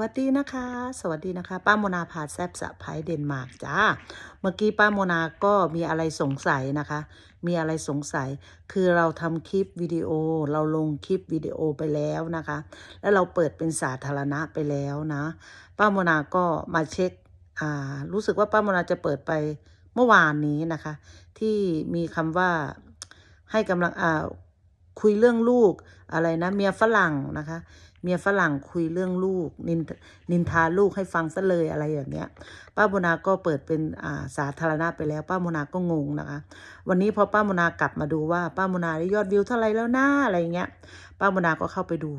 สวัสดีนะคะ สวัสดีนะคะ ป้าโมนาพาแซบสะพายเดนมาร์กจ้า เมื่อกี้ป้าโมนาก็มีอะไรสงสัยนะคะ มีอะไรสงสัย คือเราทำคลิปวิดีโอ เราลงคลิปวิดีโอไปแล้วนะคะ แล้วเราเปิดเป็นสาธารณะไปแล้วนะ ป้าโมนาก็มาเช็ค อ่า รู้สึกว่าป้าโมนาจะเปิดไปเมื่อวานนี้นะคะ ที่มีคำว่าให้กำลัง อ่า คุยเรื่องลูกอะไรนะเมียฝรั่งนะคะ เมียฝรั่งคุยเรื่องลูก นินนินทาลูกให้ฟังซะเลยอะไรอย่างเงี้ย ป้าโมนาก็เปิดเป็นอ่าสาธารณะไปแล้ว ป้าโมนาก็งงนะคะ วันนี้พอป้าโมนากลับมาดูว่า ป้าโมนาได้ยอดวิวเท่าไรแล้วนะอะไรเงี้ย ป้าโมนาก็เข้าไปดู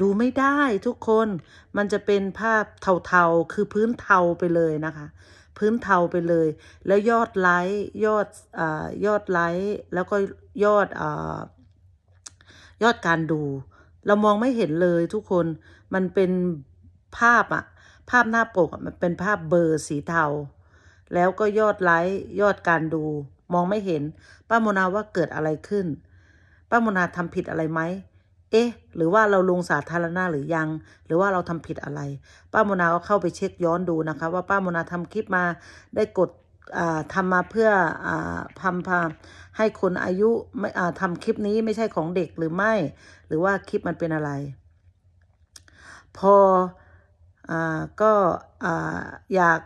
ดูไม่ได้ทุกคน มันจะเป็นภาพเทาๆ คือพื้นเทาไปเลยนะคะ พื้นเทาไปเลย แล้วยอดไลค์ ยอดอายอดไลค์ แล้วก็ยอดอา ยอดการดู เรามองไม่เห็นเลยทุกคนมันเป็นภาพอะภาพหน้าปกมันเป็นภาพเบอร์สีเทา แล้วก็ยอดไลค์ยอดการดู มองไม่เห็น ป้าโมนาว่าเกิดอะไรขึ้น ป้าโมนาทำผิดอะไรไหมเอ๊ะ หรือว่าเราลงสาธารณะหรือยัง หรือว่าเราทำผิดอะไร ป้าโมนาก็เข้าไปเช็คย้อนดูนะคะ ว่าป้าโมนาทำคลิปมาได้กด ทำมาเพื่ออ่าทำพาให้คนอายุไม่ทำคลิปนี้ไม่ใช่ของเด็กหรือไม่ หรือว่าคลิปมันเป็นอะไร พออก็ออยาก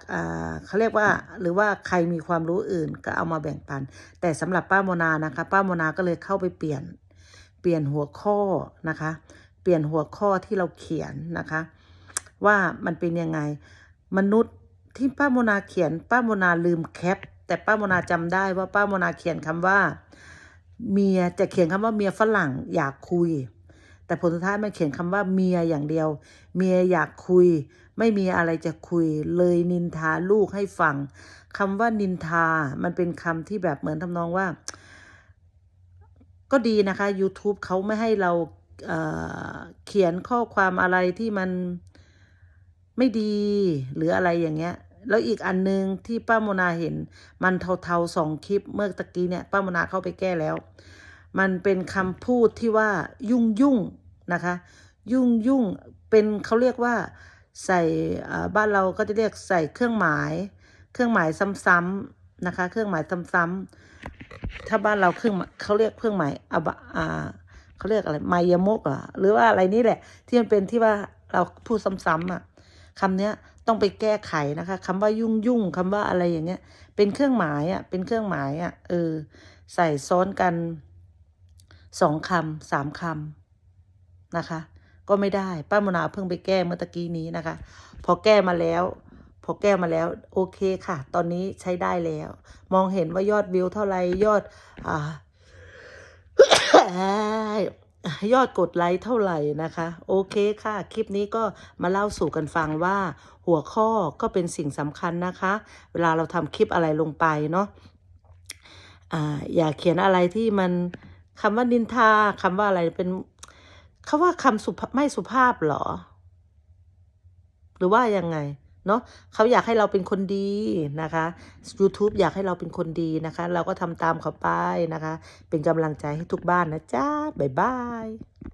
เขาเรียกว่า หรือว่าใครมีความรู้อื่นก็เอามาแบ่งปัน แต่สำหรับป้าโมนานะคะ ป้าโมนาก็เลยเข้าไปเปลี่ยนเปลี่ยนหัวข้อนะคะ เปลี่ยนหัวข้อที่เราเขียนนะคะ ว่ามันเป็นยังไงมนุษย์ ที่ป้าโมนาเขียนป้าโมนาลืมแคป แต่ป้าโมนาจำได้ว่าป้าโมนาเขียนคำว่า เมียจะเขียนคำว่าเมียฝรั่งอยากคุย แต่ผลสุดท้ายมันเขียนคำว่าเมียอย่างเดียว เมียอยากคุย ไม่มีอะไรจะคุย เลยนินทาลูกให้ฟังคำว่านินทา มันเป็นคำที่แบบเหมือนทำนองว่า ก็ดีนะคะ YouTube เขาไม่ให้เราเเขียนข้อความอะไรที่มันไม่ดีหรืออะไรอย่างเงี้ย แล้วอีกอันนึงที่ป้าโมนาเห็น มันเทาๆสองคลิปเมื่อตะกี้เนี่ย ป้าโมนาเข้าไปแก้แล้ว มันเป็นคำพูดที่ว่ายุ่งยุ่งๆนะคะ ยุ่งยุ่งๆเป็นเขาเรียกว่าใส่บ้านเราก็จะเรียกใส่เครื่องหมาย เครื่องหมายซ้ำๆนะคะ เครื่องหมายซ้ำๆถ้าบ้านเราเครื่องเขาเรียกเครื่องหมายอบอ่าเขาเรียกอะไรมายมกอะหรือว่าอะไรนี่แหละ ที่มันเป็นที่ว่าเราพูดซ้ำๆอะคำเนี้ย ต้องไปแก้ไขนะคะคำว่ายุ่งยุ่งคำว่าอะไรอย่างเงี้ย เป็นเครื่องหมายอะเป็นเครื่องหมายอะเออใส่ซ้อนกันสองคำสามคำนะคะ ก็ไม่ได้ป้าโมนาเพิ่งไปแก้เมื่อตะกี้นี้นะคะ พอแก้มาแล้ว พอแก้มาแล้วโอเคค่ะ ตอนนี้ใช้ได้แล้ว มองเห็นว่ายอดวิวเท่าไหร่ยอดอ่า ยอดกดไลค์เท่าไหร่นะคะ โอเคค่ะ คลิปนี้ก็มาเล่าสู่กันฟังว่า หัวข้อก็เป็นสิ่งสำคัญนะคะ เวลาเราทำคลิปอะไรลงไปเนาะอ่าอย่าเขียนอะไรที่มันคำว่านินทาคำว่าอะไรเป็นคำว่าคำสุภาไม่สุภาพหรอ หรือว่ายังไง เนาะเขาอยากให้เราเป็นคนดีนะคะ YouTube อยากให้เราเป็นคนดีนะคะ เราก็ทำตามเขาไปนะคะ เป็นกำลังใจให้ทุกบ้านนะจ้าบ๊ายบาย